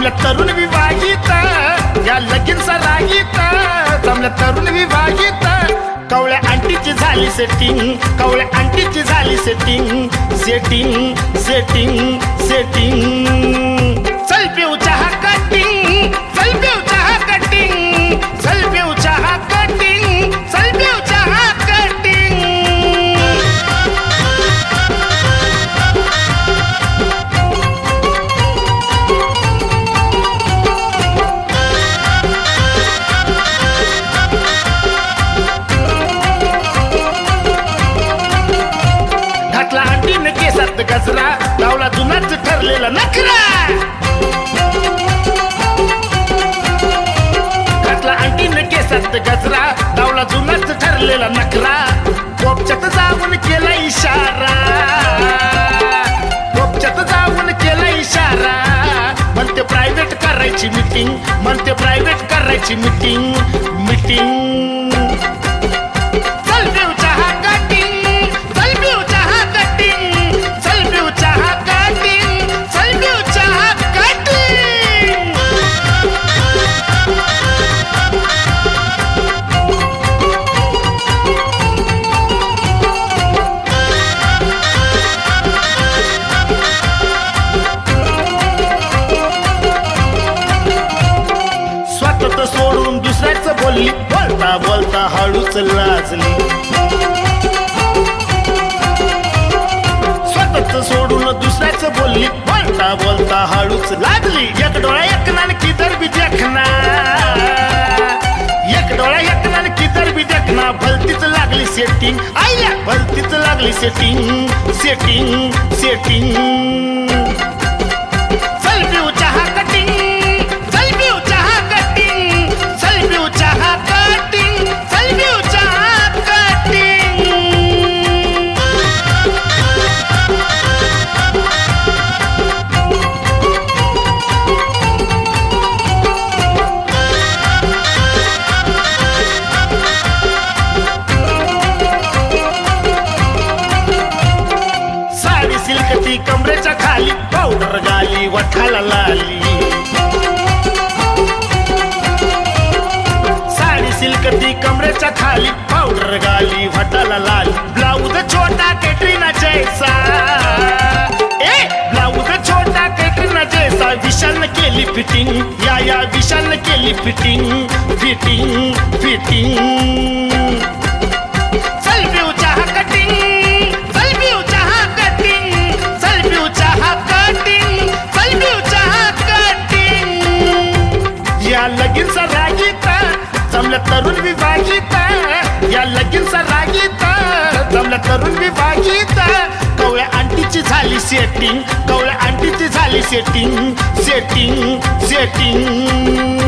जमल्या तरुण विवाहित या लगीन सरागित जमल्या तरुण विवाहित. कवळ्या आंटीची झाली सेटिंग कवळ्या आंटीची झाली सेटिंग सेटिंग सेटिंग सेटिंग अंडीने गजरा डावला जुनाच ठरलेला नखरा. पोपच्यात जाऊन केला इशारा. पोपच्यात जाऊन केला इशारा. म्हणते प्रायव्हेट करायची मीटिंग म्हणते प्रायव्हेट करायची मीटिंग मीटिंग दुसऱ्याच बोलली. बोलता बोलता हळूच लाजली. स्वतःच सोडून दुसऱ्याच बोलली. बोलता बोलता हळूच लाजली. एक डोळा एक नान तर बी देखना. एक डोळा एक नान तर बी देखना. भलतीच लागली सेटिंग आईला भलतीच लागली सेटिंग सेटिंग सेटिंग लाली. साडी सिल्क ती कमरेच्या खाली पावडर गाली वाटाला लाली. ब्लाऊज छोटा कॅटरीना जैसा ए ब्लाऊज छोटा कॅटरीना जैसा विशाल केली फिटिंग या या विशाल केली फिटिंग फिटिंग फिटिंग. झाली सेटिंग कवळ्या आंटीची झाली सेटिंग सेटिंग सेटिंग